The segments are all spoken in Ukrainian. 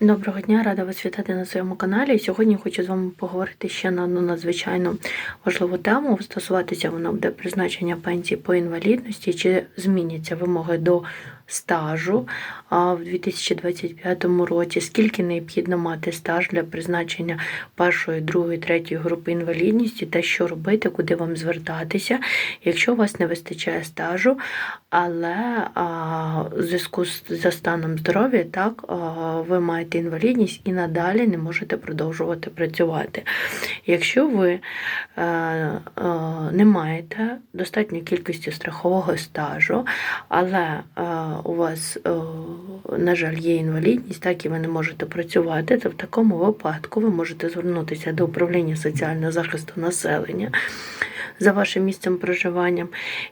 Доброго дня, рада вас вітати на своєму каналі. Сьогодні хочу з вами поговорити ще на одну надзвичайно важливу тему. Стосуватися вона буде призначення пенсії по інвалідності, чи зміняться вимоги до стажу в 2025 році, скільки необхідно мати стаж для призначення першої, другої, третьої групи інвалідності, та що робити, куди вам звертатися, якщо у вас не вистачає стажу, але в зв'язку з станом здоров'я, так ви маєте інвалідність і надалі не можете продовжувати працювати. Якщо ви е, е, не маєте достатньої кількості страхового стажу, але е, у вас, е, на жаль, є інвалідність, так і ви не можете працювати, то в такому випадку ви можете звернутися до управління соціального захисту населення за вашим місцем проживання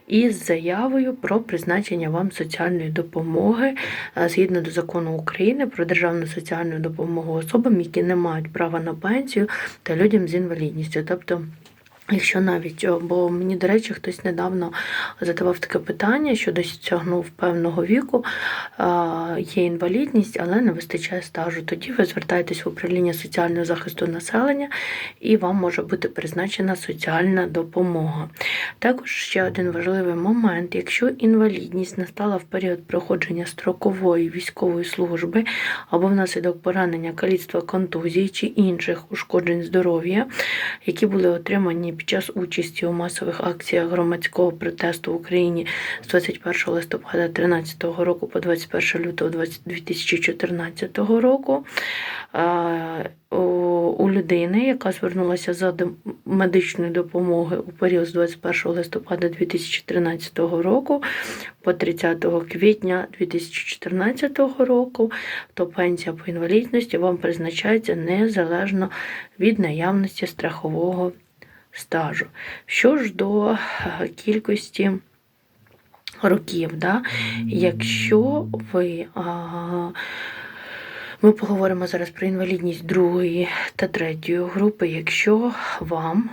із заявою про призначення вам соціальної допомоги е, згідно до закону України про державну соціальну допомогу особам, які не мають права на пенсію та людям з інвалідністю. Тобто Якщо навіть, бо мені, до речі, хтось недавно задавав таке питання, що досягнув певного віку, є інвалідність, але не вистачає стажу. Тоді ви звертаєтесь в управління соціального захисту населення і вам може бути призначена соціальна допомога. Також ще один важливий момент: якщо інвалідність настала в період проходження строкової військової служби або внаслідок поранення, каліцтва, контузії чи інших ушкоджень здоров'я, які були отримані під час участі у масових акціях громадського протесту в Україні з 21 листопада 2013 року по 21 лютого 2014 року. у- людини, яка звернулася за медичною допомогою у період з 21 листопада 2013 року по 30 квітня 2014 року, то пенсія по інвалідності вам призначається незалежно від наявності страхового стажу. Що ж до е, кількості років, да? якщо ви. А, ми поговоримо зараз про інвалідність другої та третьої групи. Якщо вам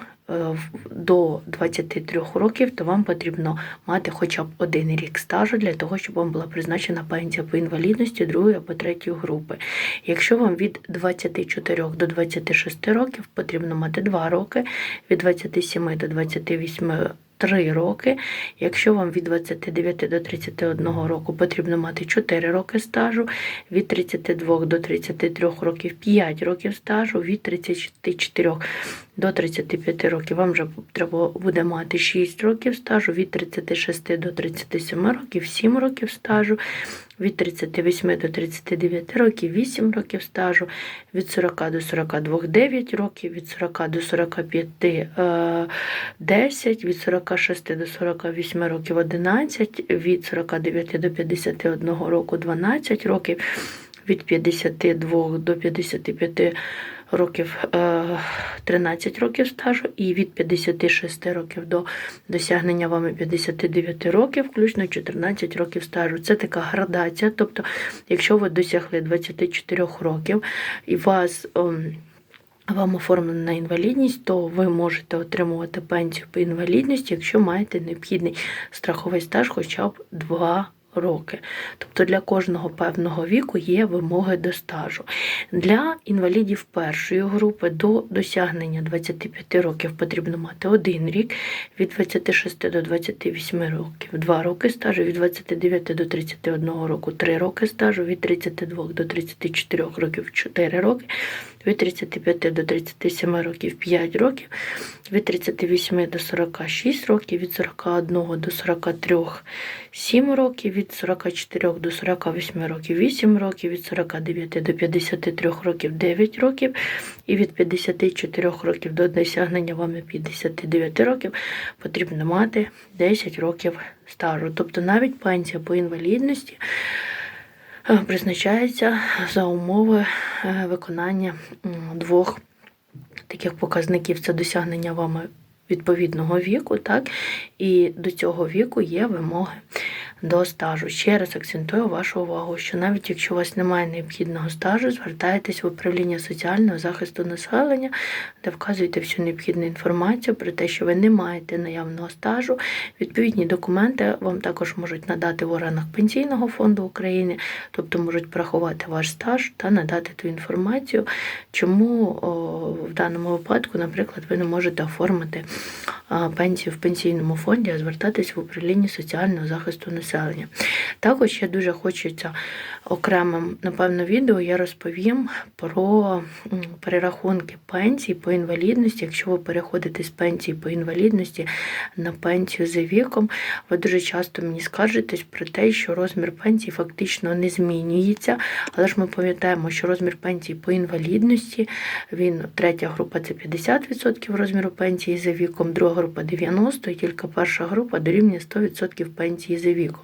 до 23 років, то вам потрібно мати хоча б один рік стажу для того, щоб вам була призначена пенсія по інвалідності другої або третьої групи. Якщо вам від 24 до 26 років потрібно мати 2 роки, від 27 до 28 3 роки. Якщо вам від 29 до 31 року потрібно мати 4 роки стажу, від 32 до 33 років 5 років стажу, від 34 до 35 років вам вже треба буде мати 6 років стажу, від 36 до 37 років 7 років стажу, від 38 до 39 років 8 років стажу, від 40 до 42 9 років, від 40 до 45 е, 10, від 46 до 48 років 11, від 49 до 51 року 12 років, від 52 до 55 років е, 13 років стажу і від 56 років до досягнення вами 59 років, включно 14 років стажу. Це така градація. Тобто, якщо ви досягли 24 років і вас. ем, вам оформлена інвалідність, то ви можете отримувати пенсію по інвалідності, якщо маєте необхідний страховий стаж хоча б 2 роки. Тобто для кожного певного віку є вимоги до стажу. Для інвалідів першої групи до досягнення 25 років потрібно мати один рік, від 26 до 28 років 2 роки стажу, від 29 до 31 року 3 роки стажу, від 32 до 34 років 4 роки, від 35 до 37 років 5 років, від 38 до 46 років, від 41 до 43 7 років, від 44 до 48 років 8 років, від 49 до 53 років 9 років, і від 54 років до досягнення вами 59 років потрібно мати 10 років стажу. Тобто навіть пенсія по інвалідності призначається за умови е, виконання двох таких показників. Це досягнення вами відповідного віку, так, і до цього віку є вимоги до стажу. Ще раз акцентую вашу увагу, що навіть якщо у вас немає необхідного стажу, звертайтесь в управління соціального захисту населення, де вказуєте всю необхідну інформацію про те, що ви не маєте наявного стажу. Відповідні документи вам також можуть надати в органах Пенсійного фонду України, тобто можуть порахувати ваш стаж та надати ту інформацію, чому в даному випадку, наприклад, ви не можете оформити пенсію в пенсійному фонді, а звертатись в управління соціального захисту населення. Також ще дуже хочеться окремим, напевно, відео я розповім про перерахунки пенсій по інвалідності. Якщо ви переходите з пенсії по інвалідності на пенсію за віком, ви дуже часто мені скаржитесь про те, що розмір пенсії фактично не змінюється. Але ж ми пам'ятаємо, що розмір пенсії по інвалідності, він третя група це 50% розміру пенсії за віком, друга група 90%, і тільки перша група дорівнює 100% пенсії за віком.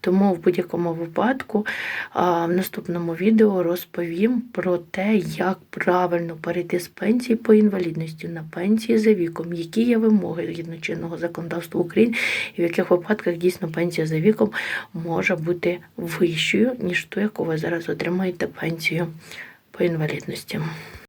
Тому в будь-якому випадку в наступному відео розповім про те, як правильно перейти з пенсії по інвалідності на пенсії за віком, які є вимоги згідно чинного законодавства України, і в яких випадках дійсно пенсія за віком може бути вищою, ніж ту, яку ви зараз отримаєте пенсію по інвалідності.